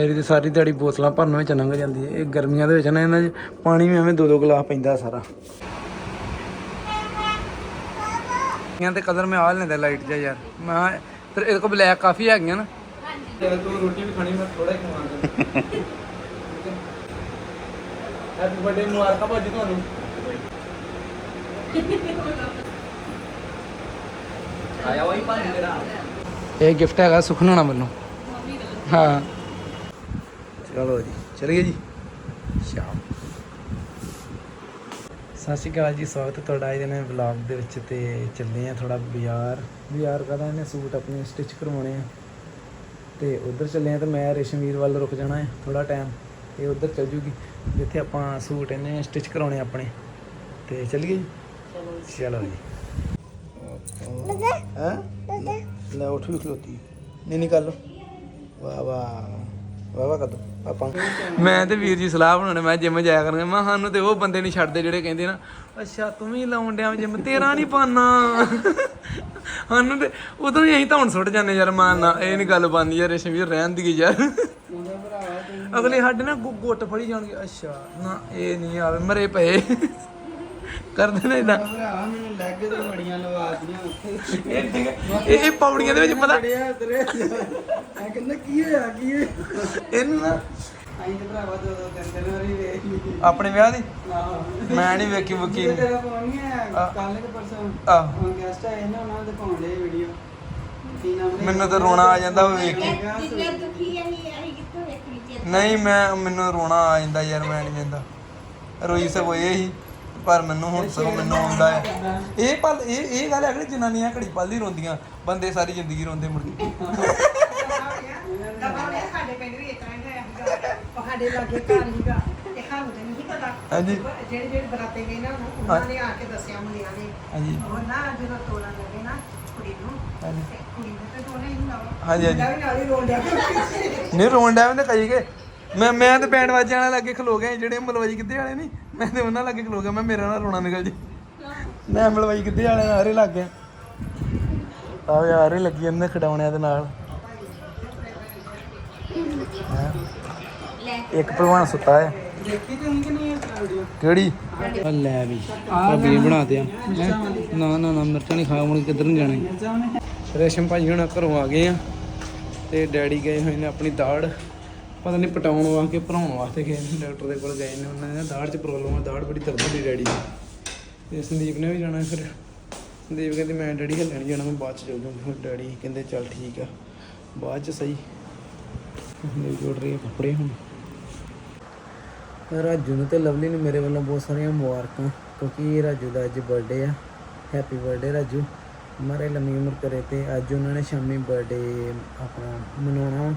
ਮੇਰੀ ਤੇ ਸਾਰੀ ਦਿਹਾੜੀ ਬੋਤਲਾਂ ਭਰਨ ਵਿੱਚ ਲੰਘ ਜਾਂਦੀ ਹੈ। ਇਹ ਗਰਮੀਆਂ ਦੇ ਵਿੱਚ ਨਾ ਇਹਨਾਂ 'ਚ ਪਾਣੀ ਵੀ ਐਵੇਂ ਦੋ ਦੋ ਗਲਾਸ ਪੈਂਦਾ ਸਾਰਾ। ਇਹਨਾਂ ਤੇ ਕਲਰ ਮੈਂ ਆ ਲੈਂਦਾ ਲਾਈਟ ਜਿਹਾ ਯਾਰ। ਮੈਂ ਫਿਰ ਇਹਦੇ ਕੋਲ ਬਲੈਕ ਕਾਫੀ ਹੈਗੀਆਂ ਨਾ। ਹਾਂਜੀ ਤੂੰ ਰੋਟੀ ਵੀ ਖਾਣੀ ਮੈਂ ਥੋੜਾ ਹੀ ਖਵਾਉਂਦਾ ਹੈਪੀ ਬਰਥਡੇ ਮੁਬਾਰਕਾਂ ਭਾਜੀ ਤੁਹਾਨੂੰ। ਆਇਆ ਵਹੀ ਭਾਜੀ ਤੇਰਾ। ਇਹ ਗਿਫਟ ਹੈਗਾ ਸੁਖਨਾਣਾ ਵੱਲੋਂ। ਹਾਂ। ਚਲੋ ਜੀ ਚਲੀਏ ਜੀ। ਸ਼ਾਮ। ਸਤਿ ਸ਼੍ਰੀ ਅਕਾਲ ਜੀ ਸਵਾਗਤ ਹੈ ਤੁਹਾਡਾ ਅੱਜ ਦੇ ਵਲੌਗ ਦੇ ਵਿੱਚ ਤੇ ਚੱਲੇ ਆ ਥੋੜਾ ਬਾਜ਼ਾਰ। ਬਾਜ਼ਾਰ ਕਦਾ ਇਹਨੇ ਸੂਟ ਆਪਣੇ ਸਟਿਚ ਕਰਵਾਉਣੇ ਆ। ਤੇ ਉਧਰ ਚੱਲੇ ਆ ਤੇ ਮੈਂ ਰੇਸ਼ਮਵੀਰ ਵੱਲ ਰੁਕ ਜਾਣਾ ਹੈ ਥੋੜਾ ਟਾਈਮ ਇਹ ਉਧਰ ਚੱਲ ਜੂਗੀ ਜਿੱਥੇ ਆਪਾਂ ਸੂਟ ਇਹਨੇ ਸਟਿਚ ਕਰਾਉਣੇ ਆਪਣੇ। ਤੇ ਚੱਲੀਏ ਜੀ? ਚਲੋ ਜੀ। ਹੈ? ਲੈ ਉੱਠ ਵੀ ਖਲੋਤੀ। ਨਹੀਂ ਨਹੀਂ ਕਰ ਲੋ ਵਾਹ ਵਾਹ। ਵਾਹ ਵਾਹ ਆਪਾਂ ਮੈਂ ਤੇ ਵੀਰ ਜੀ ਸਲਾਹ ਬਣਾਉਣੇ, ਮੈਂ ਜਿਮ ਜਾਇਆ ਕਰਾਂਗੇ। ਮੈਂ ਸਾਨੂੰ ਤੇ ਉਹ ਬੰਦੇ ਨਹੀਂ ਛੱਡਦੇ ਜਿਹੜੇ ਕਹਿੰਦੇ ਨਾ, ਅੱਛਾ, ਤੂੰ ਵੀ ਲਾਉਣ ਡਿਆ ਜਿਮ, ਤੇਰਾ ਨਹੀਂ ਪਾਣਾ ਸਾਨੂੰ ਤੇ ਉਦੋਂ ਹੀ ਅਸੀਂ ਤਾਂ ਹੁਣ ਸੁੱਟ ਜਾਂਦੇ ਯਾਰ, ਮਾਨ ਨਾ ਇਹ ਨਹੀਂ ਗੱਲ ਬਣਦੀ ਯਾਰ ਰੇਸ਼ਮਵੀਰ ਰਹਿਣ ਦੀ ਯਾਰ। ਅਗਲੇ ਸਾਡੇ ਨਾ ਗੁੱਟ ਫੜੀ ਜਾਣਗੇ। ਅੱਛਾ, ਨਾ, ਇਹ ਨਹੀਂ ਆਵੇ, ਮਰੇ ਪਏ। ਕਰਦੇ ਨੇ ਇਦਾਂ ਭਰਾ ਮੈਨੂੰ ਲੈਗ ਤੇ ਬੜੀਆਂ ਲਵਾਤੀਆਂ ਉੱਥੇ। ਇਹ ਠੀਕ ਹੈ। ਇਹ ਇਹ ਪੌੜੀਆਂ ਦੇ ਵਿੱਚ ਪਤਾ ਬੜਿਆ ਤੇਰੇ। ਮੈਂ ਕਹਿੰਦਾ ਕੀ ਹੋਇਆ ਕੀ ਹੋਇਆ? ਇਹਨੂੰ ਨਾ ਆਈ ਤੇ ਭਰਾਵਾ ਦੋ ਦੋ ਤਿੰਨ ਤਿੰਨ ਵਾਰੀ ਵੇਖ ਲਈ। ਆਪਣੇ ਵਿਆਹ ਦੀ? ਮੈਂ ਨਹੀਂ ਵੇਖੀ ਵਕੀ ਤੇਰਾ ਫੋਨ ਨਹੀਂ ਆਇਆ ਆਹ। ਕੱਲ ਕੇ ਪਰਸੋਂ ਆਹ। ਹੁਣ ਗੈਸਟ ਆਏ ਨੇ ਉਹਨਾਂ ਦੇ ਪਾਉਣ ਵੀਡੀਓ ਮੈਨੂੰ ਤਾਂ ਰੋਣਾ ਆ ਜਾਂਦਾ ਉਹ ਵੇਖ ਕੇ ਜਿਵੇਂ ਦੁਖੀ ਹੈ ਅਸੀਂ ਅਸੀਂ ਕਿੱਥੋਂ ਵੇਖਣੀ ਚਾਹੀਦੀ ਨਹੀਂ ਮੈਂ ਮੈਨੂੰ ਰੋਣਾ ਆ ਜਾਂਦਾ ਯਾਰ ਮੈਂ ਨਹੀਂ ਜਾਂਦਾ। ਰੋਈ ਸਭ ਹੋਏ ਹੀ। ਪਰ ਮੈਨੂੰ ਹੁਣ ਸਗੋਂ ਮੈਨੂੰ ਆਉਂਦਾ ਹੈ। ਇਹ ਪਲ ਇਹ ਇਹ ਗੱਲ ਹੈ ਕਿ ਜਨਾਨੀਆਂ ਘੜੀ ਪਲ ਹੀ ਰੋਂਦੀਆਂ ਬੰਦੇ ਸਾਰੀ ਜ਼ਿੰਦਗੀ ਰੋਂਦੇ ਮੁੜ ਕੇ। ਸਾਡੇ ਪਿੰਡ ਵੀ ਇਤਨਾ ਹੀ ਹੋਇਆ ਸੀਗਾ ਉਹ ਸਾਡੇ ਲਾਗੇ ਘਰ ਸੀਗਾ ਤੇ ਸਾਨੂੰ ਤੇ ਨਹੀਂ ਪਤਾ। ਹਾਂਜੀ। ਜਿਹੜੇ ਜਿਹੜੇ ਬਰਾਤੇ ਗਏ ਨਾ ਉਹਨਾਂ ਨੇ ਆ ਕੇ ਦੱਸਿਆ ਮੁੰਡਿਆਂ ਨੇ। ਹਾਂਜੀ। ਉਹ ਨਾ ਜਦੋਂ ਤੋੜਨ ਲੱਗੇ ਨਾ ਕੁੜੀ ਨੂੰ ਹਾਂਜੀ। ਤੇ ਕੁੜੀ ਨੇ ਤੇ ਦੋਨੇ ਹੀ ਨਾਲ ਹਾਂਜੀ ਹਾਂਜੀ। ਮੁੰਡਾ ਵੀ ਨਾਲ ਹੀ ਰੋਣ ਡਿਆ। ਪਿਆ। ਨਹੀਂ ਰੋਣ ਡਿਆ ਤੇ ਕਈ ਗਏ। ਮੈਂ ਮੈਂ ਤੇ ਬੈਂਡ ਵਾਜਿਆਂ ਵਾਲੇ ਲੱਗੇ ਖਲੋ ਗਏ ਜਿਹੜੇ ਮਲਵਾਈ ਕਿੱਦੇ ਵਾਲੇ ਨਹੀਂ ਮੈਂ ਤੇ ਉਹਨਾਂ ਲੱਗੇ ਖਲੋ ਗਿਆ ਮੈਂ ਮੇਰਾ ਨਾਲ ਰੋਣਾ ਨਿਕਲ ਜੀ। ਮੈਂ ਮਲਵਾਈ ਕਿੱਦੇ ਵਾਲੇ ਨਾਲ ਆਰੇ ਲੱਗ ਗਿਆ। ਆ ਯਾਰ ਇਹ ਲੱਗੀ ਇਹਨੇ ਖਡਾਉਣਿਆਂ ਦੇ ਨਾਲ। ਇੱਕ ਭਲਵਾਨ ਸੁੱਤਾ ਹੈ। ਦੇਖੀ ਤੇ ਨਹੀਂ ਕਿ ਨਹੀਂ ਇਹ ਵੀਡੀਓ ਕਿਹੜੀ? ਆ ਲੈ ਵੀ। ਭਾਬੀ ਨੇ ਬਣਾ ਦਿਆ ਨਾ ਨਾ ਨਾ ਮਿਰਚਾਂ ਨਹੀਂ ਖਾ ਹੁਣ ਕਿੱਧਰ ਨੂੰ ਜਾਣਾ ਰੇਸ਼ਮ ਭਾਜੀ ਹੁਣ ਘਰੋਂ ਆ ਗਏ ਆ ਤੇ ਡੈਡੀ ਗਏ ਹੋਏ ਨੇ ਆਪਣੀ ਦਾੜ। ਪਤਾ ਨਹੀਂ ਪਟਾਉਣ ਵਾਸਤੇ, ਭਰਾਉਣ ਵਾਸਤੇ ਗਏ ਨੇ, ਡਾਕਟਰ ਦੇ ਕੋਲ ਗਏ ਨੇ, ਉਹਨਾਂ ਨੇ ਦਾੜ 'ਚ ਪ੍ਰੋਬਲਮ ਆ ਦਾੜ ਬੜੀ ਦਰਦ ਹੁੰਦੀ ਡੈਡੀ ਦੀ। ਤੇ ਸੰਦੀਪ ਨੇ ਵੀ ਜਾਣਾ ਫਿਰ। ਸੰਦੀਪ ਕਹਿੰਦੇ, ਮੈਂ ਡੈਡੀ ਹੱਲਣ ਜਾਣਾ, ਮੈਂ ਬਾਅਦ 'ਚ ਚੱਲ ਜਾਊਂਗੀ। ਡੈਡੀ ਕਹਿੰਦੇ, ਚੱਲ ਠੀਕ ਆ, ਬਾਅਦ 'ਚ ਸਹੀ। ਸੰਦੀਪ ਜੋੜ ਰਹੀ ਕੱਪੜੇ ਹੁਣ। ਰਾਜੂ ਨੂੰ ਤੇ ਲਵਲੀ ਨੂੰ ਮੇਰੇ ਵੱਲੋਂ ਬਹੁਤ ਸਾਰੀਆਂ ਮੁਬਾਰਕਾਂ, ਕਿਉਂਕਿ ਰਾਜੂ ਦਾ ਅੱਜ ਬਰਥਡੇ ਆ। Happy birthday Raju. ਮਾਰੇ ਲੰਮੀ ਉਮਰ ਕਰੇ ਤੇ ਅੱਜ ਉਹਨਾਂ ਨੇ ਸ਼ਾਮੀ ਬਰਥਡੇ ਆਪਣਾ ਮਨਾਉਣਾ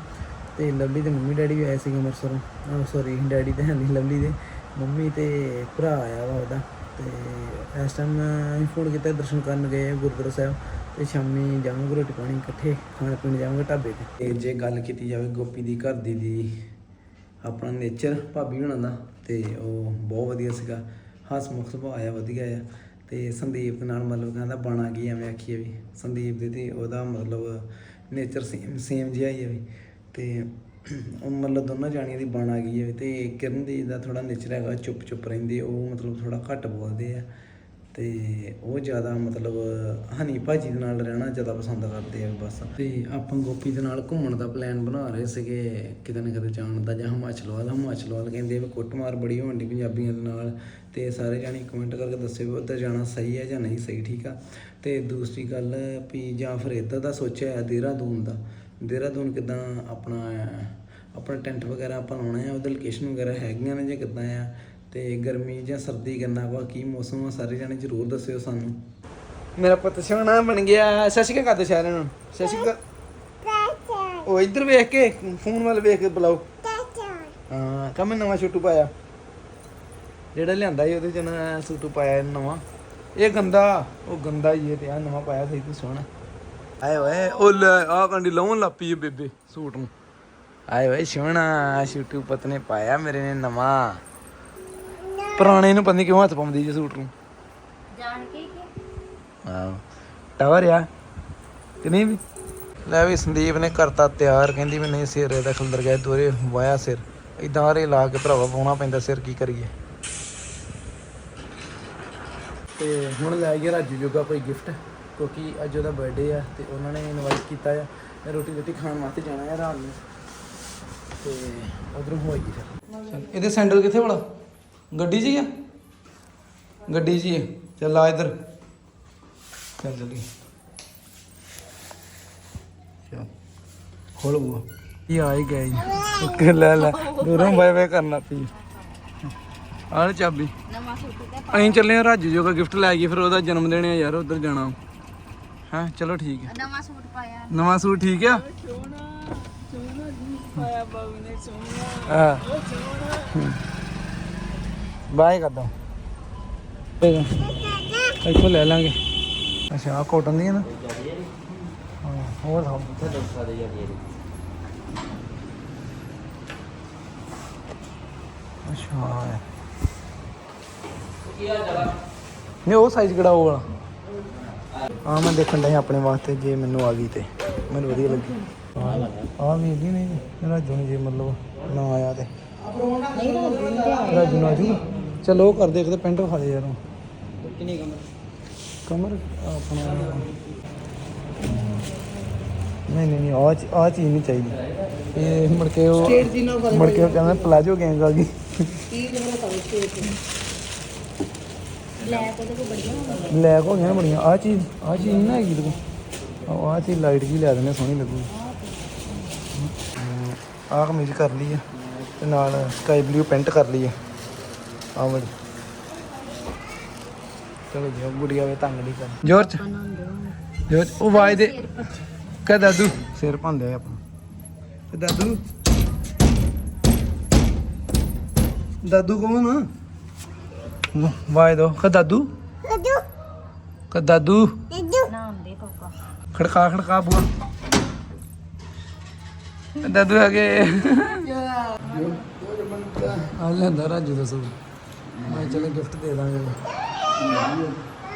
ਤੇ ਲਵਲੀ ਦੇ ਮੰਮੀ ਡੈਡੀ ਵੀ ਆਏ ਸੀਗੇ ਅੰਮ੍ਰਿਤਸਰੋਂ। ਉਹ ਸੌਰੀ ਡੈਡੀ ਤੇ ਹੈ ਨਹੀਂ ਲਵਲੀ ਦੇ ਮੰਮੀ ਤੇ ਭਰਾ ਆਇਆ ਵਾ ਉਹਦਾ। ਤੇ ਇਸ ਟਾਈਮ ਅਸੀਂ ਫੋਨ ਕੀਤਾ, ਦਰਸ਼ਨ ਕਰਨ ਗਏ ਗੁਰਦੁਆਰਾ ਸਾਹਿਬ ਤੇ ਸ਼ਾਮੀ ਜਾਵਾਂਗੇ ਰੋਟੀ ਪਾਣੀ ਇਕੱਠੇ, ਖਾਣ ਪੀਣ ਜਾਵਾਂਗੇ ਢਾਬੇ ਤੇ। ਤੇ ਜੇ ਗੱਲ ਕੀਤੀ ਜਾਵੇ ਗੋਪੀ ਦੀ, ਘਰ ਦੀ ਦੀ, ਆਪਣਾ ਨੇਚਰ ਭਾਬੀ ਹੁਣਾਂ ਦਾ ਤੇ ਉਹ ਬਹੁਤ ਵਧੀਆ ਸੀਗਾ। ਹਸਮੁਖ ਸੁਭਾਅ ਆਇਆ ਵਧੀਆ ਆ। ਤੇ ਸੰਦੀਪ ਦੇ ਨਾਲ ਮਤਲਬ ਕਹਿੰਦਾ ਬਣਾ ਗਈ ਐਵੇਂ ਆਖੀਏ ਵੀ। ਸੰਦੀਪ ਦੇ ਤੇ ਉਹਦਾ ਮਤਲਬ ਨੇਚਰ ਸੇਮ ਸੇਮ ਜਿਹਾ ਹੀ ਹੈ ਵੀ। ਤੇ ਉਹ ਮਤਲਬ ਦੋਨਾਂ ਜਾਣੀਆਂ ਦੀ ਬਣ ਆ ਗਈ ਹੈ ਤੇ ਕਿਰਨ ਦੀ ਦਾ ਥੋੜਾ ਨੇਚਰ ਹੈਗਾ ਚੁੱਪ ਚੁੱਪ ਰਹਿੰਦੇ, ਉਹ ਮਤਲਬ ਥੋੜਾ ਘੱਟ ਬੋਲਦੇ ਆ ਤੇ ਉਹ ਜ਼ਿਆਦਾ ਮਤਲਬ ਹਨੀ ਭਾਜੀ ਦੇ ਨਾਲ ਰਹਿਣਾ ਜ਼ਿਆਦਾ ਪਸੰਦ ਕਰਦੇ ਆ ਬਸ। ਤੇ ਆਪਾਂ ਗੋਪੀ ਦੇ ਨਾਲ ਘੁੰਮਣ ਦਾ ਪਲਾਨ ਬਣਾ ਰਹੇ ਸੀਗੇ, ਕਿਤੇ ਨਾ ਕਿਤੇ ਜਾਣ ਦਾ, ਜਾਂ ਹਿਮਾਚਲ ਵੱਲ ਹਿਮਾਚਲ ਵੱਲ ਕਹਿੰਦੇ ਵੀ ਕੁੱਟਮਾਰ ਬੜੀ ਹੋਣ ਦੀ ਪੰਜਾਬੀਆਂ ਦੇ ਨਾਲ ਤੇ ਸਾਰੇ ਜਾਣੇ ਕਮੈਂਟ ਕਰਕੇ ਦੱਸਿਓ ਵੀ ਉੱਧਰ ਜਾਣਾ ਸਹੀ ਹੈ ਜਾਂ ਨਹੀਂ ਸਹੀ, ਠੀਕ ਆ। ਤੇ ਦੂਸਰੀ ਗੱਲ ਵੀ ਜਾਂ ਫਿਰ ਇੱਧਰ ਦਾ ਸੋਚਿਆ, ਦੇਹਰਾਦੂਨ ਦਾ ਦੇਹਰਾਦੂਨ ਕਿਦਾਂ ਆਪਣਾ ਆਪਣਾ ਟੈਂਟ ਵਗੈਰਾ ਆਪਾਂ ਲਾਉਣਾ ਹੈ, ਉਹਦੇ ਲੋਕੇਸ਼ਨ ਵਗੈਰਾ ਹੈਗੀਆਂ ਨੇ ਜਾਂ ਕਿੱਦਾਂ ਆ? ਤੇ ਗਰਮੀ ਜਾਂ ਸਰਦੀ ਕਿੰਨਾ ਵਾ ਕੀ ਮੌਸਮ ਆ, ਸਾਰੇ ਜਾਣੇ ਜ਼ਰੂਰ ਦੱਸਿਓ ਸਾਨੂੰ। ਮੇਰਾ ਪੁੱਤ ਸੋਹਣਾ ਬਣ ਗਿਆ। ਸਤਿ ਸ਼੍ਰੀ ਅਕਾਲ ਸਾਰਿਆਂ ਨੂੰ। ਸਤਿ ਸ਼੍ਰੀ ਉਹ ਇੱਧਰ ਵੇਖ ਕੇ, ਫੋਨ ਵੱਲ ਵੇਖ ਕੇ ਬੁਲਾਓ। ਹਾਂ, ਕਮੇ ਨਵਾਂ ਛੋਟੂ ਪਾਇਆ। ਜਿਹੜਾ ਲਿਆਂਦਾ ਸੀ ਉਹਦੇ ਚ ਨਾ ਸੂਟੂ ਪਾਇਆ ਨਵਾਂ। ਇਹ ਗੰਦਾ, ਉਹ ਗੰਦਾ ਹੀ ਹੈ ਤੇ ਆ ਨਵਾਂ ਪਾਇਆ ਸਹੀ ਤੂੰ ਸੋਹਣਾ। ਆਏ ਓਏ ਉਹ ਲੈ ਆ ਕੰਡੀ ਲਾਉਣ ਲੱਪੀ ਹੈ ਬੇਬੇ ਸੂਟ ਨੂੰ। ਆਏ ਓਏ ਸੋਹਣਾ ਛੋਟੂ ਪੁੱਤ ਨੇ ਪਾਇਆ ਮੇਰੇ ਨੇ ਨਵਾਂ। ਪੁਰਾਣੇ ਨੂੰ ਪਤਾ ਨੀ ਕਿਉਂ ਹੱਥ ਪਾਉਂਦੀ ਜੇ ਸੂਟ ਨੂੰ? ਜਾਣ ਕੇ ਕਿ? ਆਹੋ ਟਾਵਰ ਆ ਕਿ ਨਹੀਂ ਵੀ? ਲੈ ਵੀ ਸੰਦੀਪ ਨੇ ਕਰਤਾ ਤਿਆਰ ਕਹਿੰਦੀ ਵੀ ਨਹੀਂ ਸਿਰ ਇਹਦਾ ਖਿਲਰ ਗਿਆ ਦੋਰੇ ਵਾਇਆ ਸਿਰ। ਇਦਾਂ ਰੇ ਲਾ ਕੇ ਭਰਾਵਾ ਪਾਉਣਾ ਪੈਂਦਾ ਸਿਰ ਕੀ ਕਰੀਏ? ਤੇ ਹੁਣ ਲੈ ਗਿਆ ਰਾਜੂ ਜੋਗਾ ਕੋਈ ਗਿਫਟ ਕਿਉਂਕਿ ਅੱਜ ਉਹਦਾ ਬਰਥਡੇ ਆ ਤੇ ਉਹਨਾਂ ਨੇ ਇਨਵਾਈਟ ਕੀਤਾ ਆ। ਮੈਂ ਰੋਟੀ ਰੋਟੀ ਖਾਣ ਵਾਸਤੇ ਜਾਣਾ ਹੈ ਰਾਤ ਨੂੰ। ਤੇ ਉਧਰੋਂ ਹੋਏਗੀ ਫਿਰ। ਇਹਦੇ ਸੈਂਡਲ ਕਿੱਥੇ ਵਾਲਾ? ਗੱਡੀ 'ਚ ਹੀ ਆ? ਗੱਡੀ 'ਚ ਹੀ ਚੱਲ ਆ ਇੱਧਰ। ਚੱਲ ਜਲਦੀ ਚੱਲ। ਖੋਲ ਬੂਆ ਇਹ ਆ ਹੀ ਜੀ। ਓਕੇ ਲੈ ਲੈ। ਦੂਰੋਂ ਬਾਏ ਬਾਏ ਕਰਨਾ ਪਈ ਆਹ ਚਾਬੀ। ਨਵਾਂ ਸੂਟ ਤੇ ਅਸੀਂ ਚੱਲੇ ਆ ਰਾਜੂ ਜੋ ਕਾ ਗਿਫਟ ਲੈ ਗਏ ਫਿਰ ਉਹਦਾ ਜਨਮ ਦਿਨ ਹੈ ਯਾਰ ਉਧਰ ਜਾਣਾ। ਹਾਂ ਚਲੋ ਠੀਕ ਹੈ ਨਵਾਂ ਸੂਟ ਪਾਇਆ ਨਵਾਂ ਸੂਟ ਠੀਕ ਆ ਪਾਇਆ ਬਾਬੂ ਨੇ ਸੋਹਣਾ ਹਾਂ ਬਾਏ ਕਰਦਾ ਇੱਥੋਂ ਲੈ ਲਾਂਗੇ ਅੱਛਾ ਆ ਕੋਟਨ ਦੀ ਹੈ ਨਾ ਹਾਂ ਹੋਰ ਸਭ ਅੱਛਾ ਆਹ ਹੈ ਨਹੀਂ ਉਹ ਸਾਈਜ਼ ਕਿਹੜਾ ਉਹ ਵਾਲਾ ਆ ਮੈਂ ਦੇਖਣ ਡਿਆ ਆਪਣੇ ਵਾਸਤੇ ਜੇ ਮੈਨੂੰ ਆ ਗਈ ਤੇ। ਮੈਨੂੰ ਵਧੀਆ ਲੱਗੀ। ਆ ਵੀ ਇਹਦੀ ਨਹੀਂ ਮੇਰਾ ਜੁਨ ਜੇ ਮਤਲਬ ਨਾ ਆਇਆ ਤੇ। ਰਾਜੂ ਨਾ ਜੂ ਚਲੋ ਉਹ ਕਰ ਦੇਖਦੇ ਪੈਂਟ ਵਿਖਾ ਦੇ ਯਾਰ। ਕਿੰਨੀ ਕਮਰ ਕਮਰ ਆਪਣਾ ਨਹੀਂ ਨਹੀਂ ਨਹੀਂ ਆ ਆਹ ਚੀਜ਼ ਨਹੀਂ ਚਾਹੀਦੀ। ਇਹ ਮੁੜ ਕੇ ਉਹ ਮੁੜ ਕੇ ਕਹਿੰਦਾ ਪਲਾਜੋ ਗੈਂਗ ਆ ਗਈ। ਕੀ ਕਮਰਾ ਤਾਂ ਸਟੇਟ ਬਲੈਕ ਉਹਦੇ ਕੋਲ ਬੜੀਆਂ ਹੁੰਦੀਆਂ। ਲੈ ਹੋ ਗਿਆ ਬੜੀਆਂ। ਆ ਚੀਜ਼ ਆ ਚੀਜ਼ ਨਹੀਂ ਨਾ ਹੈਗੀ ਤੂੰ ਆ ਚੀਜ਼ ਲਾਈਟ ਜੀ ਲੈ ਦਿੰਦੇ ਸੋਹਣੀ ਲੱਗੂ। ਆਹ ਕਮੀਜ਼ ਕਰ ਲਈ ਆ, ਤੇ ਨਾਲ ਸਕਾਈ ਬਲੂ ਪੈਂਟ ਕਰ ਲਈ ਆ। ਆ ਵਾਲੀ। ਚਲੋ ਜੀ ਗੁੜੀਆ ਵੇ ਤੰਗ ਨਹੀਂ ਕਰ ਜੋਰਜ ਜੋਰਜ, ਉਹ ਵਾਜ ਦੇ। ਕਹ ਦਾਦੂ। ਸਿਰ ਭੰਦੇ ਆ ਆਪਣਾ ਤੇ ਦਾਦੂ। ਦਾਦੂ ਕੌਣ ਆ? ਵਾਜ ਦੋ। ਕਹ ਦਾਦੂ ਦਾਦੂ ਨਾਮ ਦੇ ਪਾਪਾ ਖੜਕਾ ਖੜਕਾ ਬੂਆ। ਦਾਦੂ ਆ ਗਏ। ਆ ਲੈਂਦਾ ਰਾਜੂ ਦਾ ਸੂਟ। ਮੈਂ ਚਲੇ ਗਿਫਟ ਦੇ ਦਾਂਗੇ।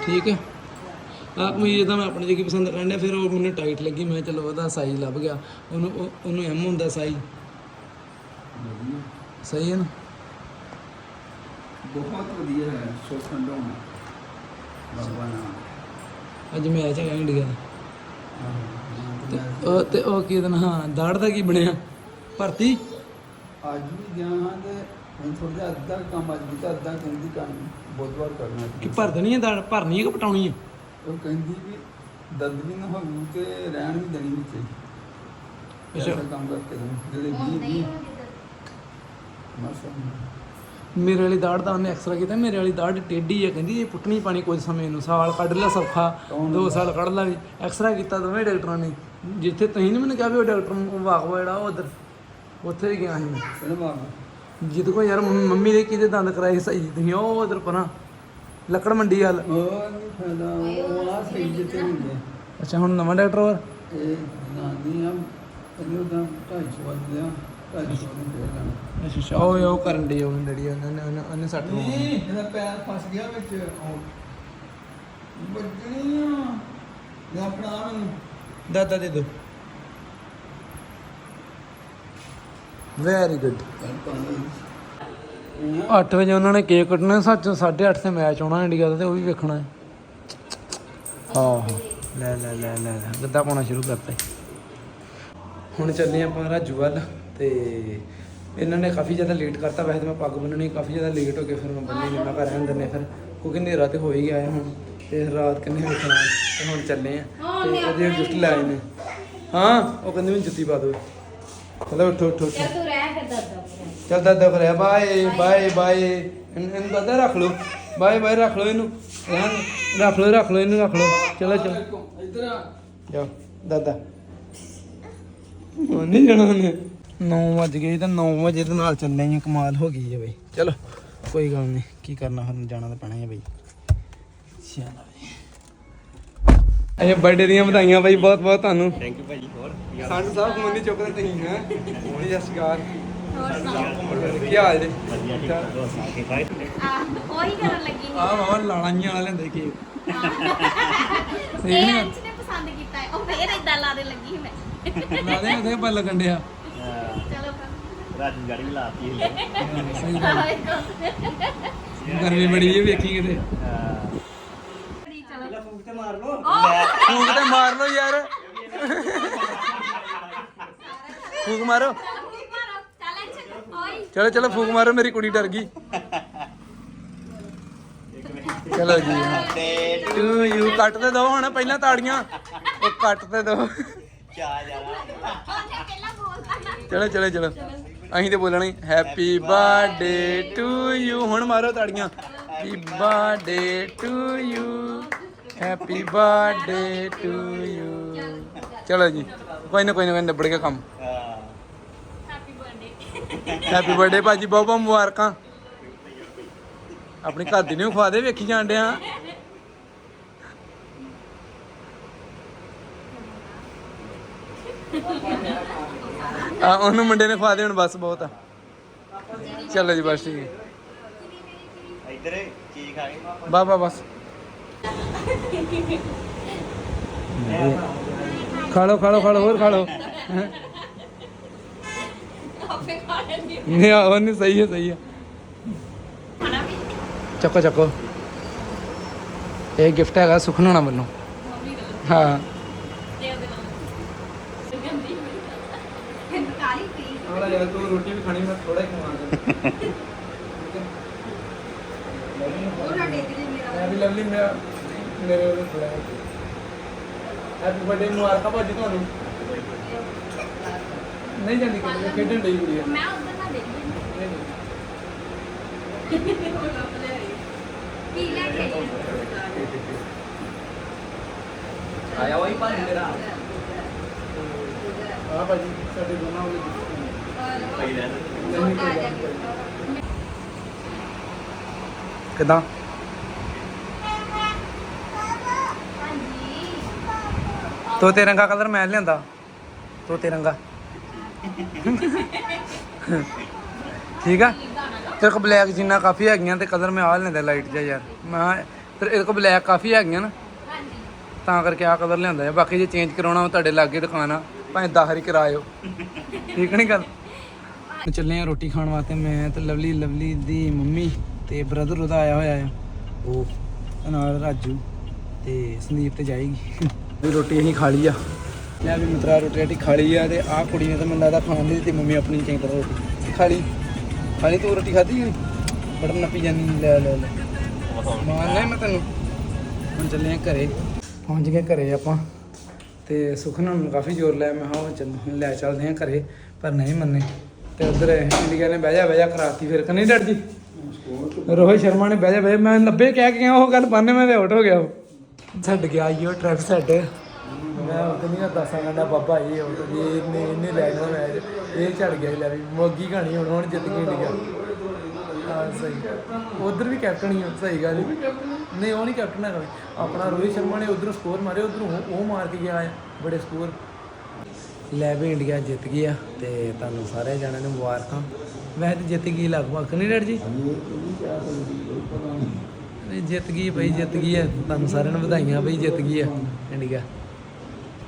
ਠੀਕ ਹੈ। ਆ ਕਮੀਜ਼ ਤਾਂ ਮੈਂ ਆਪਣੇ ਜਿਹੀ ਪਸੰਦ ਕਰਨ ਡਿਆ ਫਿਰ ਉਹ ਮੈਨੂੰ ਟਾਈਟ ਲੱਗੀ। ਮੈਂ ਚਲੋ ਉਹਦਾ ਸਾਈਜ਼ ਲੱਭ ਗਿਆ। ਉਹਨੂੰ ਉਹ- ਉਹਨੂੰ ਐਮ ਹੁੰਦਾ ਸਾਈਜ਼ ਸਹੀ ਹੈ ਨਾ? ਬਹੁਤ ਵਧੀਆ ਹੈ ਸ਼ੋਖੰਡੋਂ ਬਾਬਾ ਨਾਮ ਅੱਜ ਮੈਚ ਹੈਗਾ ਇੰਡੀਆ ਦਾ ਤੇ ਉਹ ਤੇ ਉਹ ਕੀ ਦਿਨ ਹਾਂ ਦਾੜ ਦਾ ਕੀ ਬਣਿਆ? ਭਰਤੀ? ਅੱਜ ਵੀ ਗਿਆ ਹਾਂ ਤੇ ਹੁਣ ਥੋੜਾ ਜਿਹਾ ਅੱਧਾ ਕੰਮ ਅੱਜ ਕੀਤਾ ਅੱਧਾ ਕਹਿੰਦੀ ਕੰਮ ਬੁੱਧਵਾਰ ਕਰਨਾ ਕਿ ਭਰ ਦੇਣੀ ਹੈ ਦਾੜ? ਭਰਨੀ ਹੈ ਕਿ ਪਟਾਉਣੀ ਹੈ? ਉਹ ਕਹਿੰਦੀ ਵੀ ਦਰਦ ਵੀ ਨਾ ਹੋਊ ਤੇ ਰਹਿਣ ਵੀ ਦੇਣੀ ਵਿੱਚ ਅੱਛਾ। ਅੱਛਾ ਕੰਮ ਕਰਕੇ ਦੇਣ ਜਿਹੜੇ ਵੀ ਵੀ ਮਸਾ ਮੇਰੇ ਵਾਲੀ ਦਾੜ ਦਾ ਉਹਨੇ ਐਕਸਰਾ ਕੀਤਾ ਮੇਰੇ ਵਾਲੀ ਦਾੜ ਟੇਢੀ ਹੈ ਕਹਿੰਦੀ ਇਹ ਪੁੱਟਣੀ ਪਾਣੀ ਕੁਝ ਸਮੇਂ ਨੂੰ ਸਾਲ ਕੱਢ ਲੈ ਸੌਖਾ ਦੋ ਸਾਲ ਕੱਢ ਲਾ ਵੀ ਐਕਸਰਾ ਕੀਤਾ ਦੋਵੇਂ ਡਾਕਟਰਾਂ ਨੇ ਜਿੱਥੇ ਤੁਸੀਂ ਨੇ ਮੈਨੂੰ ਕਿਹਾ ਵੀ ਉਹ ਡਾਕਟਰ ਵਾਕਵਾ ਜਿਹੜਾ ਉਹ ਉਧਰ ਉੱਥੇ ਵੀ ਗਿਆ ਸੀ ਮੈਂ। ਜਿੱਦ ਕੋ ਯਾਰ ਮੰਮੀ ਦੇ ਕਿਹਦੇ ਦੰਦ ਕਰਾਏ ਸਹੀ ਤੁਸੀਂ ਉਹ ਉਧਰ ਪਰਾਂ ਲੱਕੜ ਮੰਡੀ ਹਾਲ ਉਹ ਨਹੀਂ ਫਾਇਦਾ ਉਹ ਆ ਸਹੀ ਜਿੱਤੇ ਹੁੰਦੇ। ਅੱਛਾ ਹੁਣ ਨਵਾਂ ਡਾਕਟਰ ਹੋਰ? ਇਹ ਨਾਨੀ ਆ ਇਹਨੂੰ ਤਾਂ 250 ਵੱਧ ਲਿਆ 250 ਨੂੰ ਦੇ ਦੇਣਾ ਅੱਛਾ ਅੱਛਾ ਉਹ ਕਰਨ ਦੀ ਉਹ ਡੈਡੀ ਉਹਨਾਂ ਨੇ ਉਹਨੇ- ਉਹਨੇ ਸੱਟ ਲਵਾਉਣੀ ਨਹੀਂ ਇਹਦਾ ਪੈਰ ਫਸ ਗਿਆ ਵਿੱਚ ਉਹ। ਵੱਜਣੀ ਆ। ਲੈ ਆਪਣਾ ਆ ਮੈਨੂੰ। ਦਾਦਾ ਦੇ ਦੋ। ਵੈਰੀ ਗੁੱਡ 8 ਵਜੇ ਉਹਨਾਂ ਨੇ ਕੇਕ ਕੱਟਣਾ ਸੱਚ 8:30 ਤੇ ਮੈਚ ਆਉਣਾ ਇੰਡੀਆ ਦਾ ਤੇ ਉਹ ਵੀ ਵੇਖਣਾ। ਹੈ ਹਾਂ ਹਾਂ ਲੈ ਲੈ ਲੈ ਲੈ ਲੈ। ਗੱਦਾ ਪਾਉਣਾ ਸ਼ੁਰੂ ਕਰਤਾ। ਈ। ਹੁਣ ਚੱਲੇ ਆਪਾਂ ਰਾਜੂ ਵੱਲ ਤੇ ਇਹਨਾਂ ਨੇ ਕਾਫੀ ਜ਼ਿਆਦਾ ਲੇਟ ਕਰਤਾ ਵੈਸੇ ਤਾਂ ਮੈਂ ਪੱਗ ਬੰਨਣੀ ਕਾਫੀ ਜ਼ਿਆਦਾ ਲੇਟ ਹੋ ਗਏ ਫਿਰ ਮੈਂ ਬੰਨੀ ਨਹੀਂ ਮੈਂ ਘਰ ਰਹਿਣ ਦਿੰਦੇ ਫਿਰ। ਕਿਉਂਕਿ ਹਨੇਰਾ ਤੇ ਹੋ ਹੀ ਗਿਆ ਹੈ ਹੁਣ ਤੇ ਰਾਤ ਕਿੰਨੇ ਵੇਖਣਾ ਹੈ, ਤੇ ਹੁਣ ਚੱਲੇ ਆ ਤੇ ਉਹਦੇ ਗਿਫਟ ਲੈ ਆਏ ਨੇ। ਹਾਂ ਉਹ ਕਹਿੰਦੇ ਮੈਨੂੰ ਜੁੱਤੀ ਪਾ ਦਿਓ। ਚਲੋ ਉੱਠੋ ਉੱਠੋ ਉੱਠੋ। ਤੂੰ ਰਹਿ ਫਿਰ ਦਾਦਾ ਚੱਲ ਦਾਦਾ ਕਰਿਆ ਬਾਏ ਬਾਏ ਬਾਏ। ਇਹਨੂੰ ਇਹਨੂੰ ਦਾਦਾ ਰੱਖ ਲਓ। ਬਾਏ ਬਾਏ ਰੱਖ ਲਓ ਇਹਨੂੰ। ਰੱਖ ਲਓ ਰੱਖ ਲਓ ਇਹਨੂੰ ਰੱਖ ਲਓ। ਚਲੋ ਚਲੋ। ਇੱਧਰ ਆ। ਜਾਓ ਦਾਦਾ। ਉਹ ਨਹੀਂ ਜਾਣਾ ਉਹਨੇ। 9 ਵਜ ਗਏ ਤਾਂ 9 ਵਜੇ ਦੇ ਨਾਲ ਚੱਲੇ ਆ ਕਮਾਲ ਹੋ ਗਈ ਹੈ ਬਈ। ਚਲੋ ਕੋਈ ਗੱਲ ਨਹੀਂ ਕੀ ਕਰਨਾ ਫਿਰ ਜਾਣਾ ਤਾਂ ਪੈਣਾ ਹੀ ਹੈ ਬਈ। ਚਲੋ ਅਜੇ ਬਰਥਡੇ ਦੀਆਂ ਵਧਾਈਆਂ ਬਈ ਬਹੁਤ ਬਹੁਤ ਤੁਹਾਨੂੰ। ਥੈਂਕ ਯੂ ਭਾਜੀ ਹੋਰ? ਸੰਤ ਸਾਹਿਬ ਮੰਨੀ ਚੁੱਕਦੇ ਤੁਸੀਂ ਹੈ? ਜੀ ਸਤਿ ਸ਼੍ਰੀ ਅਕਾਲ ਕੀ ਹਾਲ ਜੀ? ਵਧੀਆ ਆ ਉਹੀ ਕਰਨ ਲੱਗੀ ਸੀ। ਆ ਮਾਮਾ ਲਾਲਾਂ ਵਾਲਾ ਲੈਂਦੇ ਕੇਕ। ਇਹ ਅੰਸ਼ ਨੇ ਪਸੰਦ ਕੀਤਾ ਉਹ ਫੇਰ ਇਦਾਂ ਲਾ ਦੇ ਲੱਗੀ ਸੀ ਮੈਂ। ਲਾ ਦੇ ਉਹਦੇ ਪੱਲ ਕੰਡਿਆ ਚਲੋ ਰਾਜੂ ਗਾੜੀ ਵੀ ਲਾਤੀ ਸਹੀ ਗੱਲ ਵੇਖੋ ਗਰਮੀ ਬੜੀ ਹੈ ਵੇਖੀ ਕਿਤੇ। ਚਲੋ ਫੂਕ ਤੇ ਮਾਰ ਲੋ ਫੂਕ ਤੇ ਮਾਰ ਲਓ ਯਾਰ। ਫੂਕ ਮਾਰੋ। ਚੱਲ ਚਲੋ ਚਲੋ ਫੂਕ ਮਾਰੋ ਮੇਰੀ ਕੁੜੀ ਡਰ ਗਈ। ਚਲੋ ਜੀ। ਤੇ ਟੂ ਯੂ ਕੱਟ ਤੇ ਦੋ ਹੁਣ ਪਹਿਲਾਂ ਤਾੜੀਆਂ ਉਹ ਕੱਟ ਤੇ ਦੋ। ਚਾ ਜਾਣਾ ਉਹਨੇ ਚਲੋ ਚਲੋ ਚਲੋ। ਅਸੀਂ ਤੇ ਬੋਲਣਾ ਹੈਪੀ ਬਰਥਡੇ ਟੂ ਯੂ ਹੁਣ ਮਾਰੋ ਤਾੜੀਆਂ। Happy birthday to you happy birthday to you ਚਲੋ ਜੀ। ਕੋਈ ਨਾ ਕੋਈ ਨਾ ਕੋਈ ਨਾ, ਨਿਬੜ ਗਿਆ ਕੰਮ। ਹੈਪੀ ਬਰਥਡੇ ਹੈਪੀ ਬਰਥਡੇ ਭਾਜੀ। ਬਹੁਤ ਬਹੁਤ ਮੁਬਾਰਕਾਂ। ਆਪਣੀ ਘਰ ਦੀ ਨੂੰ ਖਵਾ ਦੇ, ਵੇਖੀ ਜਾਣ ਡਿਆ। ਆ ਉਹਨੂੰ ਮੁੰਡੇ ਨੇ ਖਵਾ ਦੇ ਹੁਣ ਬਸ ਬਹੁਤ ਆ। ਚਲੋ ਜੀ ਬਸ ਠੀਕ ਹੈ। ਇੱਧਰ ਚੀਜ਼ ਖਾ ਕੇ ਬਾ ਬਾ ਬਸ। ਖਾ ਲਓ ਖਾ ਲਓ ਖਾ ਲਓ ਹੋਰ ਖਾ ਹੈਂ? ਆਪੇ ਖਾ ਲੈਂਦੀ ਨਹੀਂ ਆ ਉਹ ਨਹੀਂ ਸਹੀ ਹੈ ਸਹੀ ਹੈ। ਖਾਣਾ ਚੱਕੋ ਚੱਕੋ। ਇਹ ਗਿਫਟ ਹੈਗਾ ਸੁਖਨਾਣਾ ਵੱਲੋਂ। ਹਾਂ। ਗੰਦੀ ਫਿਰ ਕਾਲੀ ਪੀ ਆਲਾ ਯਾਰ ਤੂੰ ਰੋਟੀ ਵੀ ਖਾਣੀ ਮੈਂ ਥੋੜਾ ਹੀ ਖਵਾ ਦੇ ਉਹਨਾਂ ਡੇਕ ਦੇ ਮੇਰਾ। ਮੈਂ ਵੀ ਲਵਲੀ ਮੇਰਾ ਮੇਰੇ ਵੱਲੋਂ ਥੋੜਾ ਹੈਪੀ ਬਰਥਡੇ ਮੁਬਾਰਕਾਂ ਭਾਜੀ ਤੁਹਾਨੂੰ। ਨਹੀਂ ਜਾਂਦੀ ਕਿਤੇ ਖੇਡਣ ਡਈ ਕੁੜੀ ਆ। ਮੈਂ ਉਧਰ ਨਾ ਦੇਖਦੀ ਨਹੀਂ, ਨਹੀਂ। ਪੀ ਲੈ ਕੇ ਆਇਆ ਵਹੀ ਭਾਜੀ ਮੇਰਾ ਆਹ ਭਾਜੀ ਸਾਡੇ ਦੋਨਾਂ ਵੱਲੋਂ। ਕਿੱਦਾਂ? ਤੋਤੇ ਰੰਗਾ ਕਲਰ ਮੈਂ ਲਿਆਂਦਾ। ਤੋਤੇ ਰੰਗਾ। ਠੀਕ ਆ? ਤੇਰੇ ਕੋਲ ਬਲੈਕ ਜਿੰਨਾ ਕਾਫੀ ਹੈਗੀਆਂ ਤੇ ਕਲਰ ਮੈਂ ਆਹ ਲੈਂਦਾ ਲਾਈਟ ਜਿਹਾ ਯਾਰ। ਮੈਂ ਤੇਰੇ ਇਹਦੇ ਕੋਲ ਬਲੈਕ ਕਾਫੀ ਹੈਗੀਆਂ ਨਾ। ਤਾਂ ਕਰਕੇ ਆਹ ਕਲਰ ਲਿਆਂਦਾ ਹੈ। ਬਾਕੀ ਜੇ ਚੇਂਜ ਕਰਾਉਣਾ ਉਹ ਤੁਹਾਡੇ ਲਾਗੇ ਦੁਕਾਨ ਆ ਭਾਵੇਂ 10 ਵਾਰੀ ਕਰਾਇਓ। ਠੀਕ ਨਹੀਂ ਗੱਲ? ਚੱਲੇ ਆ ਰੋਟੀ ਖਾਣ ਵਾਸਤੇ। ਮੈਂ ਤੇ ਲਵਲੀ ਲਵਲੀ ਦੀ ਮੰਮੀ ਤੇ ਬ੍ਰਦਰ ਉਹਦਾ ਆਇਆ ਹੋਇਆ ਆ। ਉਹ ਤੇ ਨਾਲ ਰਾਜੂ ਤੇ ਸੰਦੀਪ ਤੇ ਜਾਏਗੀ। ਵੀ ਰੋਟੀ ਅਸੀਂ ਖਾ ਲਈ ਆ। ਮੈਂ ਵੀ ਮਿੱਤਰਾ, ਰੋਟੀ ਰੋਟੀ ਖਾ ਲਈ ਆ ਤੇ ਆਹ ਕੁੜੀ ਨੇ ਤਾਂ ਮੈਨੂੰ ਲੱਗਦਾ ਖਾਣ ਨਹੀਂ ਦਿੱਤੀ, ਮੰਮੀ ਆਪਣੀ ਚੰਗੀ ਤਰ੍ਹਾਂ ਰੋਟੀ। ਖਾ ਲਈ। ਖਾ ਲਈ, ਤੂੰ ਰੋਟੀ ਖਾਧੀ ਕਿ ਬੜਾ ਨੱਪੀ ਜਾਨੀ, ਲੈ ਲੈ ਲੈ। ਮਾਰ ਮੈਂ ਤੈਨੂੰ। ਹੁਣ ਚੱਲੇ ਆ ਘਰੇ। ਪਹੁੰਚ ਗਏ ਘਰੇ ਆਪਾਂ। ਤੇ ਸੁਖਨਾ ਨੂੰ ਕਾਫੀ ਜ਼ੋਰ ਲਾਇਆ, ਮੈਂ ਹਾਂ ਚੱਲ ਲੈ ਚੱਲਦੇ ਆ ਘਰੇ, ਪਰ ਨਹੀਂ ਮੰਨੇ। ਤੇ ਉਧਰ ਇੰਡੀਆ ਨੇ ਬਹਿ ਜਾ ਬਹਿ ਜਾ ਕਰਾਤੀ ਫਿਰ ਕਨੀ ਡਰ ਜੀ? ਰੋਹਿਤ ਸ਼ਰਮਾ ਨੇ ਬਹਿ ਜਾ, ਬਹਿ ਮੈਂ 90 ਕਹਿ ਕੇ ਗਿਆ, ਉਹ ਗੱਲ ਬੰਨੇ ਮੈਂ ਤੇ ਆਊਟ ਹੋ ਗਿਆ ਉਹ। ਛੱਡ ਗਿਆ ਈਓ ਟ੍ਰੈਫਿਕ ਸੈੱਟ ਮੈਂ ਉਹ ਨਹੀਂ ਦੱਸਾਂ, ਕਹਿੰਦਾ ਬਾਬਾ ਇਹ ਆਊਟ ਜੀ ਇਹਨੇ ਲੈ ਜਾਣਾ ਮੈਚ ਇਹ ਝੜ ਗਿਆ ਲੈ ਵੀ, ਮੋਗੀ ਕਹਾਣੀ ਹੁਣ ਹੁਣ ਜਿੱਤ ਗਈ ਇੰਡੀਆ। ਹਾਂ ਸਹੀ। ਉਧਰ ਵੀ ਕੈਪਟਨ ਹੀ ਆ, ਸਹੀ ਗੱਲ ਹੈ। ਨਹੀਂ ਉਹ ਨਹੀਂ ਕੈਪਟਨ ਹੈਗਾ ਆਪਣਾ ਰੋਹਿਤ ਸ਼ਰਮਾ ਨੇ ਉਧਰੋਂ ਸਕੋਰ ਮਾਰੇ ਉਧਰੋਂ ਉਹ ਮਾਰ ਕੇ ਗਿਆ ਆ ਬੜੇ ਸਕੋਰ ਲੈ ਵੀ ਇੰਡੀਆ ਜਿੱਤ ਗਈ ਆ ਤੇ ਤੁਹਾਨੂੰ ਸਾਰੇ ਜਣਿਆਂ ਨੂੰ ਮੁਬਾਰਕਾਂ। ਵੈਸੇ ਤਾਂ ਜਿੱਤ ਗਈ ਲਗਭਗ ਨਹੀਂ ਡਰ ਜੀ? ਨਹੀਂ ਜਿੱਤ ਗਈ ਬਈ ਜਿੱਤ ਗਈ ਆ। ਤੁਹਾਨੂੰ ਸਾਰਿਆਂ ਨੂੰ ਵਧਾਈਆਂ ਬਈ ਜਿੱਤ ਗਈ ਆ ਇੰਡੀਆ।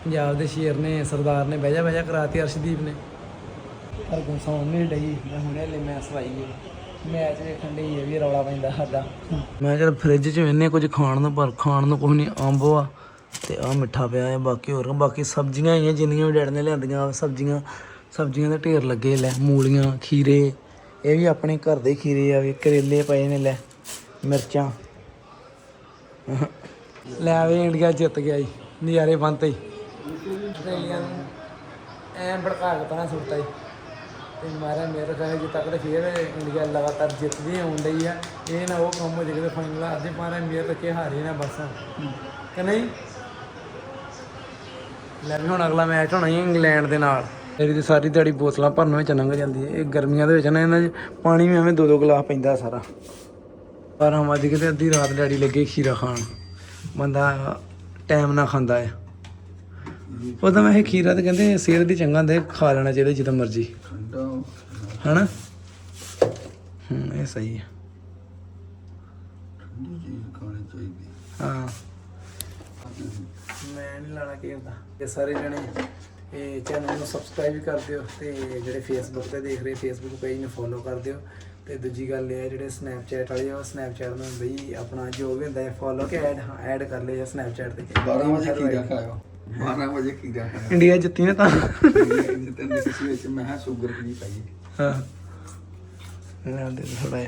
ਪੰਜਾਬ ਦੇ ਸ਼ੇਰ ਨੇ ਸਰਦਾਰ ਨੇ ਬਹਿ ਜਾ ਬਹਿ ਜਾ ਕਰਾਤੀ ਅਰਸ਼ਦੀਪ ਨੇ। ਪਰ ਕੋ ਸੌਣ ਨਹੀਂ ਡਈ ਮੈਂ ਹੁਣੇ ਲੈ ਮੈਂ ਸਵਾਈ ਮੈਚ ਵੇਖਣ ਲਈ ਇਹ ਵੀ ਰੌਲਾ ਪੈਂਦਾ ਸਾਡਾ। ਮੈਂ ਜਦ ਫ੍ਰਿਜ 'ਚ ਵੇਨੇ ਕੁਝ ਖਾਣ ਨੂੰ ਪਰ ਖਾਣ ਨੂੰ ਕੁਝ ਨਹੀਂ ਅੰਬ ਆ ਤੇ ਆ ਮਿੱਠਾ ਪਿਆ ਹੈ ਬਾਕੀ ਹੋਰ ਬਾਕੀ ਸਬਜ਼ੀਆਂ ਹੀ ਆ ਜਿੰਨੀਆਂ ਵੀ ਡੈਡ ਨੇ ਲਿਆਂਦੀਆਂ ਸਬਜ਼ੀਆਂ ਸਬਜ਼ੀਆਂ ਦੇ ਢੇਰ ਲੱਗੇ ਲੈ ਮੂਲੀਆਂ ਖੀਰੇ ਇਹ ਵੀ ਆਪਣੇ ਘਰ ਦੇ ਖੀਰੇ ਆ ਵੀ ਕਰੇਲੇ ਪਏ ਨੇ ਲੈ ਮਿਰਚਾਂ। ਲੈ ਵੇ ਇੰਡੀਆ ਜਿੱਤ ਗਿਆ ਜੀ ਨਜ਼ਾਰੇ ਹੀ। ਆਸਟ੍ਰੇਲੀਆ ਨੂੰ ਐ ਭੜਕਾ ਕੇ ਤਾਂ ਸੁੱਟਤਾ ਜੀ। ਤੇ ਮਾਰਾ ਮੇਰੇ ਕਹੇ ਜੇ ਤੱਕ ਫੇਰ ਇੰਡੀਆ ਲਗਾਤਾਰ ਜਿੱਤਦੀ ਆਉਣ ਡਈ ਆ। ਇਹ ਨਾ ਉਹ ਕੰਮ ਹੋ ਜੇ ਕਿਤੇ ਫਾਈਨਲ ਆ। ਜੇ ਮਾਰਾ ਮੇਰੇ ਤੱਕ ਹਾਰੇ ਨਾ ਬਸ। ਕਿ ਨਹੀਂ? ਲੈ ਵੀ ਹੁਣ ਅਗਲਾ ਮੈਚ ਹੋਣਾ ਹੀ ਇੰਗਲੈਂਡ ਦੇ ਨਾਲ। ਮੇਰੀ ਤੇ ਸਾਰੀ ਦਿਹਾੜੀ ਬੋਤਲਾਂ ਭਰਨ ਵਿੱਚ ਲੰਘ ਜਾਂਦੀ ਹੈ ਇਹ ਗਰਮੀਆਂ ਦੇ ਵਿੱਚ ਨਾ ਇਹਨਾਂ 'ਚ ਪਾਣੀ ਵੀ ਐਵੇਂ ਦੋ ਦੋ ਗਲਾਸ ਪੈਂਦਾ ਸਾਰਾ। ਪਰ ਹਮ ਅੱਜ ਕਿਤੇ ਅੱਧੀ ਰਾਤ ਡੈਡੀ ਲੱਗੇ ਖੀਰਾ ਖਾਣ। ਬੰਦਾ ਟਾਈਮ ਨਾ ਖਾਂਦਾ ਹੈ ਉਹਦਾ ਮੈਂ ਇਹ ਖੀਰਾ ਤੇ ਕਹਿੰਦੇ ਸਿਹਤ ਦੀ ਚੰਗਾ ਹੁੰਦਾ ਇਹ ਖਾ ਲੈਣਾ ਚਾਹੀਦਾ ਜਦੋਂ ਮਰਜ਼ੀ। ਠੰਡਾ। ਹਨਾ? ਹੂੰ ਇਹ ਸਹੀ ਹੈ ਠੰਡੀ ਚੀਜ਼ ਖਾਣੀ ਚਾਹੀਦੀ। ਹਾਂ। ਮੈਂ ਨਹੀਂ ਲਾਣਾ ਕੀ ਹੁੰਦਾ ਇਹ ਸਾਰੇ ਜਣੇ ਇਹ ਚੈਨਲ ਨੂੰ ਸਬਸਕ੍ਰਾਈਬ ਕਰ ਦਿਓ ਤੇ ਜਿਹੜੇ ਫੇਸਬੁੱਕ ਤੇ ਦੇਖ ਰਹੇ ਫੇਸਬੁੱਕ ਪੇਜ ਨੂੰ ਫੋਲੋ ਕਰ ਦਿਓ। ਤੇ ਦੂਜੀ ਗੱਲ ਇਹ ਹੈ ਜਿਹੜੇ ਸਨੈਪਚੈਟ ਵਾਲੇ ਆ ਉਹ ਸਨੈਪਚੈਟ ਨੂੰ ਬਈ ਆਪਣਾ ਜੋ ਵੀ ਹੁੰਦਾ ਹੈ ਫੋਲੋ ਕੇ ਐਡ ਹਾਂ ਐਡ ਕਰ ਲਿਓ ਸਨੈਪਚੈਟ ਤੇ। 12 ਵਜੇ ਖੀਰਾ ਖਾਇਓ। 12 ਵਜੇ ਖੀਰਾ ਖਾਇਓ ਇੰਡੀਆ ਜਿੱਤੀ ਨਾ ਤਾਂ। ਜਿੱਤਨ ਦੀ ਕਿਸੇ ਵਿੱਚ ਮੈਂ ਕਿਹਾ ਸ਼ੂਗਰ ਫ੍ਰੀ ਪਾਈਏ ਹਾਂ। ਨਾ ਦੇ ਥੋੜਾ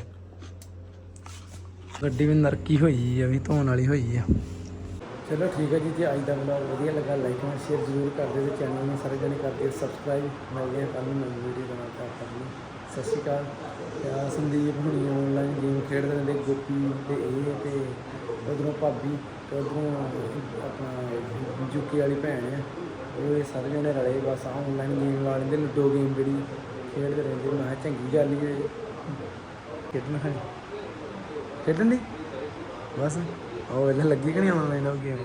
ਗੱਡੀ ਵੀ ਨਰਕੀ ਹੋਈ ਆ ਵੀ ਧੋਣ ਵਾਲੀ ਹੋਈ ਆ। ਚਲੋ ਠੀਕ ਹੈ ਜੀ ਜੇ ਅੱਜ ਦਾ ਵਲੌਗ ਵਧੀਆ ਲੱਗਾ ਲਾਈਕ ਐਂਡ ਸ਼ੇਅਰ ਜ਼ਰੂਰ ਕਰ ਦਿਓ ਤੇ ਚੈਨਲ ਨੂੰ ਸਾਰੇ ਜਣੇ ਕਰ ਦਿਓ ਸਬਸਕ੍ਰਾਈਬ ਮਿਲਦੇ ਹਾਂ ਕੱਲ੍ਹ ਨੂੰ ਨਵੀਂ ਵੀਡੀਓ ਦੇ ਨਾਲ ਕਰ ਕਰਨੀ ਸਤਿ ਸ਼੍ਰੀ ਅਕਾਲ। ਤੇ ਆਹ ਸੰਦੀਪ ਹੁਣੀ ਆਨਲਾਈਨ ਗੇਮ ਖੇਡਦੇ ਰਹਿੰਦੇ ਗੋਪੀ ਤੇ ਇਹ ਤੇ ਉਧਰੋਂ ਭਾਬੀ। ਉਧਰੋਂ ਆਪਣਾ ਜੁਕੀ ਵਾਲੀ ਭੈਣ ਆ ਉਹ ਇਹ ਸਾਰੇ ਜਣੇ ਰਲੇ ਬਸ ਆਨਲਾਈਨ ਗੇਮ ਲਾ ਲੈਂਦੇ ਲੁੱਡੋ ਗੇਮ ਜਿਹੜੀ ਖੇਡਦੇ ਰਹਿੰਦੇ ਮੈਂ ਕਿਹਾ ਚੰਗੀ ਗੱਲ ਹੀ ਹੈ ਖੇਡਣਾ ਹੈ ਖੇਡਣ ਦੀ ਬਸ ਉਹ ਵੇਲੇ ਲੱਗੀ ਕਿ ਨਹੀਂ ਆਨਲਾਈਨ ਉਹ ਗੇਮ